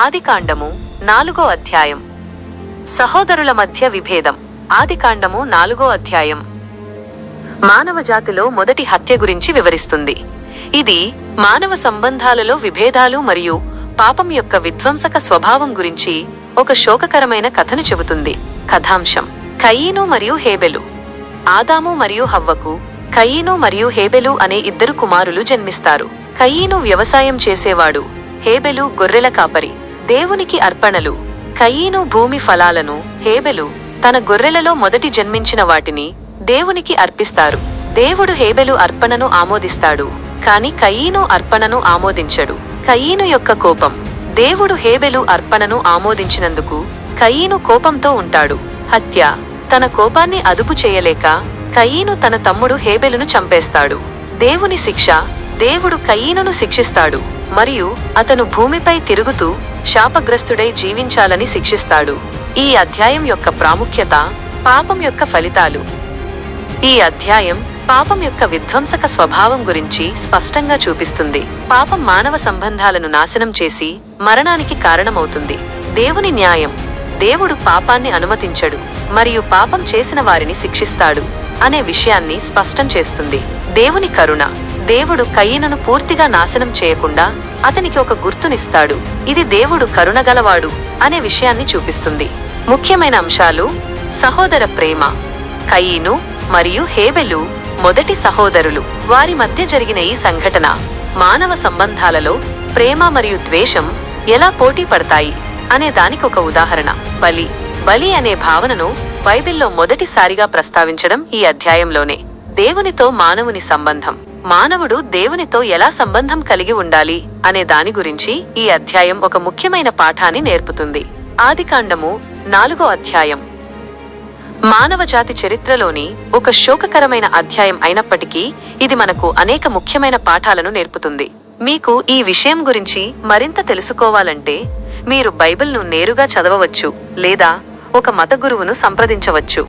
ఆదికాండము నాలుగో అధ్యాయం. సహోదరుల మధ్య విభేదం. ఆదికాండము నాలుగో అధ్యాయం. మానవ జాతిలో మొదటి హత్య గురించి వివరిస్తుంది. ఇది మానవ సంబంధాలలో విభేదాలు మరియు పాపం యొక్క విధ్వంసక స్వభావం గురించి ఒక శోకకరమైన కథను చెబుతుంది. కథాంశం. కయీను మరియు హేబెలు. ఆదాము మరియు హవ్వకు కయీను మరియు హేబెలు అనే ఇద్దరు కుమారులు జన్మిస్తారు. కయీను వ్యవసాయం చేసేవాడు. హేబెలు గొర్రెల కాపరి. దేవునికి అర్పణలు. కయీను భూమి ఫలాలను హేబెలు తన గొర్రెలలో మొదటి జన్మించిన వాటిని దేవునికి అర్పిస్తారు. దేవుడు హేబెలు అర్పణను ఆమోదిస్తాడు కాని కయీను అర్పణను ఆమోదించడు. కయీను యొక్క కోపం. దేవుడు హేబెలు అర్పణను ఆమోదించినందుకు కయీను కోపంతో ఉంటాడు. హత్య. తన కోపాన్ని అదుపు చేయలేక కయీను తన తమ్ముడు హేబెలును చంపేస్తాడు. దేవుని శిక్ష. దేవుడు కయీనును శిక్షిస్తాడు మరియు అతను భూమిపై తిరుగుతూ శాపగ్రస్తుడై జీవించాలని శిక్షిస్తాడు. ఈ అధ్యాయం యొక్క ప్రాముఖ్యత పాపం యొక్క ఫలితాలు. ఈ అధ్యాయం పాపం యొక్క విధ్వంసక స్వభావం గురించి స్పష్టంగా చూపిస్తుంది. పాపం మానవ సంబంధాలను నాశనం చేసి మరణానికి కారణమవుతుంది. దేవుని న్యాయం. దేవుడు పాపాన్ని అనుమతించడు మరియు పాపం చేసిన వారిని శిక్షిస్తాడు అనే విషయాన్ని స్పష్టం చేస్తుంది. దేవుని కరుణ. దేవుడు కయ్యనను పూర్తిగా నాశనం చేయకుండా అతనికి ఒక గుర్తునిస్తాడు. ఇది దేవుడు కరుణగలవాడు అనే విషయాన్ని చూపిస్తుంది. ముఖ్యమైన అంశాలు సహోదర ప్రేమ. కయీను మరియు హేబెలు మొదటి సహోదరులు. వారి మధ్య జరిగిన ఈ సంఘటన మానవ సంబంధాలలో ప్రేమ మరియు ద్వేషం ఎలా పోటీ పడతాయి అనే దానికి ఒక ఉదాహరణ. బలి. బలి అనే భావనను బైబిల్లో మొదటిసారిగా ప్రస్తావించడం ఈ అధ్యాయంలోనే. దేవునితో మానవుని సంబంధం. మానవుడు దేవునితో ఎలా సంబంధం కలిగి ఉండాలి అనే దాని గురించి ఈ అధ్యాయం ఒక ముఖ్యమైన పాఠాన్ని నేర్పుతుంది. ఆదికాండము నాలుగో అధ్యాయం. మానవ జాతి చరిత్రలోని ఒక శోకకరమైన అధ్యాయం అయినప్పటికీ ఇది మనకు అనేక ముఖ్యమైన పాఠాలను నేర్పుతుంది. మీకు ఈ విషయం గురించి మరింత తెలుసుకోవాలంటే మీరు బైబిల్ను నేరుగా చదవవచ్చు లేదా ఒక మత గురువును సంప్రదించవచ్చు.